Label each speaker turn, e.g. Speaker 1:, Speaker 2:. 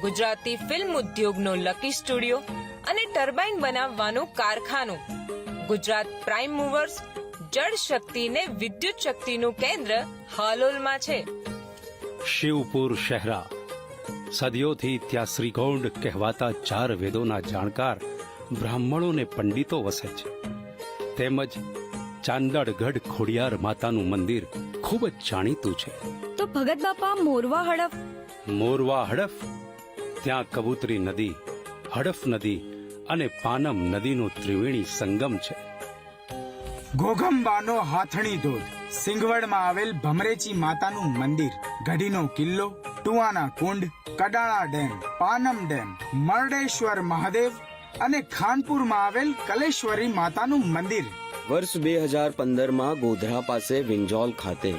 Speaker 1: Gujarati film ઉદ્યોગનો lucky studio અને turbine બનાવવાનું કારખાનું. ગુજરાત પ્રાઇમ મૂવર્સ જળ શક્તિ ને વિદ્યુત શક્તિનું કેન્દ્ર હાલોલમાં છે.
Speaker 2: શિવપુર શહેરા. સદીઓથી ત્યાં શ્રીગોંડ કહેવાતા ચાર વેદોના જાણકાર બ્રાહ્મણો ને પંડિતો વસે છે. તેમજ ચાંદડગઢ ખોડિયાર માતાનું મંદિર ખૂબ જ જાણીતું છે.
Speaker 3: તો ભગત બાપા મોરવા હડફ?
Speaker 2: મોરવા હડફ ત્યાં કબૂતરી નદી હડફ નદી અને પાનમ નદીનો ત્રિવેણી સંગમ છે.
Speaker 4: ગોગંબાનો હાથણી ધોધ. સિંગવડમાં આવેલ ભમરેચી માતાનું મંદિર ગઢીનો કિલ્લો ટુવાના કુંડ કડાણા ડેમ પાનમ ડેમ મરડેશ્વર મહાદેવ અને ખાનપુરમાં આવેલ કલેશ્વરી માતાનું મંદિર.
Speaker 5: વર્ષ બે હજાર પંદરમાં ગોધરા પાસે વિંજોલ ખાતે